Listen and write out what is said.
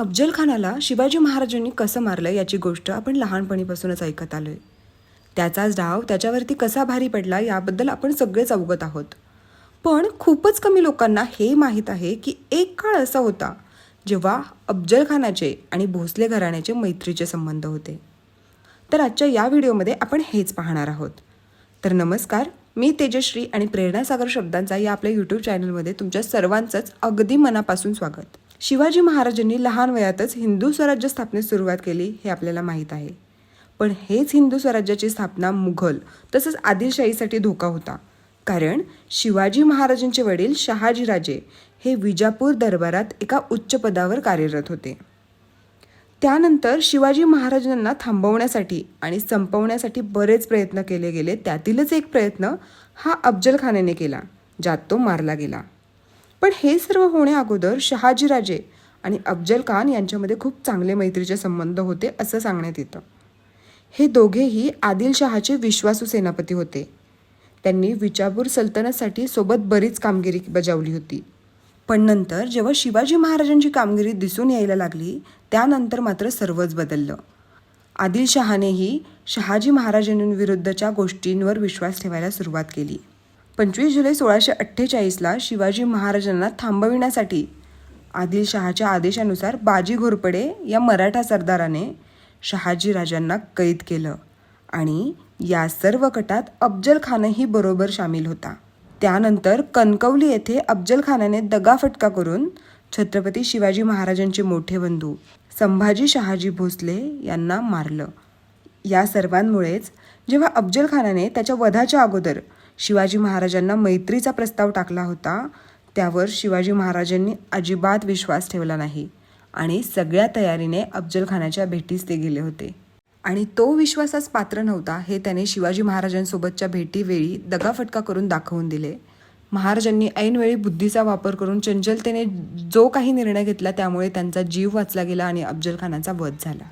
अफजल खानाला शिवाजी महाराजांनी कसं मारलं याची गोष्ट आपण लहानपणीपासूनच ऐकत आलोय. त्याचाच डाव त्याच्यावरती कसा भारी पडला याबद्दल आपण सगळेच अवगत आहोत. पण खूपच कमी लोकांना हे माहीत आहे की एक काळ असा होता जेव्हा अफजल खानाचे आणि भोसले घराण्याचे मैत्रीचे संबंध होते. तर आजच्या या व्हिडिओमध्ये आपण हेच पाहणार आहोत. तर नमस्कार मी तेजश्री आणि प्रेरणासागर शब्दांचा या आपल्या यूट्यूब चॅनलमध्ये तुमच्या सर्वांचंच अगदी मनापासून स्वागत. शिवाजी महाराजांनी लहान वयातच हिंदू स्वराज्य स्थापनेस सुरुवात केली हे आपल्याला माहीत आहे. पण हेच हिंदू स्वराज्याची स्थापना मुघल तसंच आदिलशाहीसाठी धोका होता. कारण शिवाजी महाराजांचे वडील शहाजीराजे हे विजापूर दरबारात एका उच्च पदावर कार्यरत होते. त्यानंतर शिवाजी महाराजांना थांबवण्यासाठी आणि संपवण्यासाठी बरेच प्रयत्न केले गेले त्यातीलच एक प्रयत्न हा अफजल खानाने केला ज्यात तो मारला गेला. पण हे सर्व होण्याअगोदर शहाजीराजे आणि अफजल खान यांच्यामध्ये खूप चांगले मैत्रीचे संबंध होते असं सांगण्यात येतं. हे दोघेही आदिलशहाचे विश्वासू सेनापती होते. त्यांनी विजापूर सल्तनतसाठी सोबत बरीच कामगिरी बजावली होती. पण नंतर जेव्हा शिवाजी महाराजांची कामगिरी दिसून यायला लागली त्यानंतर मात्र सर्वच बदललं. आदिलशहानेही शहाजी महाराजांविरुद्धच्या गोष्टींवर विश्वास ठेवायला सुरुवात केली. पंचवीस जुलै सोळाशे अठ्ठेचाळीसला शिवाजी महाराजांना थांबविण्यासाठी आदिलशहाच्या आदेशानुसार बाजी घोरपडे या मराठा सरदाराने शहाजी राजांना कैद केलं आणि या सर्व कटात अफजल खानही बरोबर सामील होता. त्यानंतर कणकवली येथे अफजल खानाने दगाफटका करून छत्रपती शिवाजी महाराजांचे मोठे बंधू संभाजी शहाजी भोसले यांना मारलं. या सर्वांमुळेच जेव्हा अफजल खानाने त्याच्या वधाच्या अगोदर शिवाजी महाराजांना मैत्रीचा प्रस्ताव टाकला होता. त्यावर शिवाजी महाराजांनी अजिबात विश्वास ठेवला नाही आणि सगळ्या तयारीने अफजल खानाच्या भेटीस ते गेले होते. आणि तो विश्वासास पात्र नव्हता हे त्याने शिवाजी महाराजांसोबतच्या भेटीवेळी दगाफटका करून दाखवून दिले. महाराजांनी ऐनवेळी बुद्धीचा वापर करून चंचलतेने जो काही निर्णय घेतला त्यामुळे त्यांचा जीव वाचला गेला आणि अफजल खानाचा वध झाला.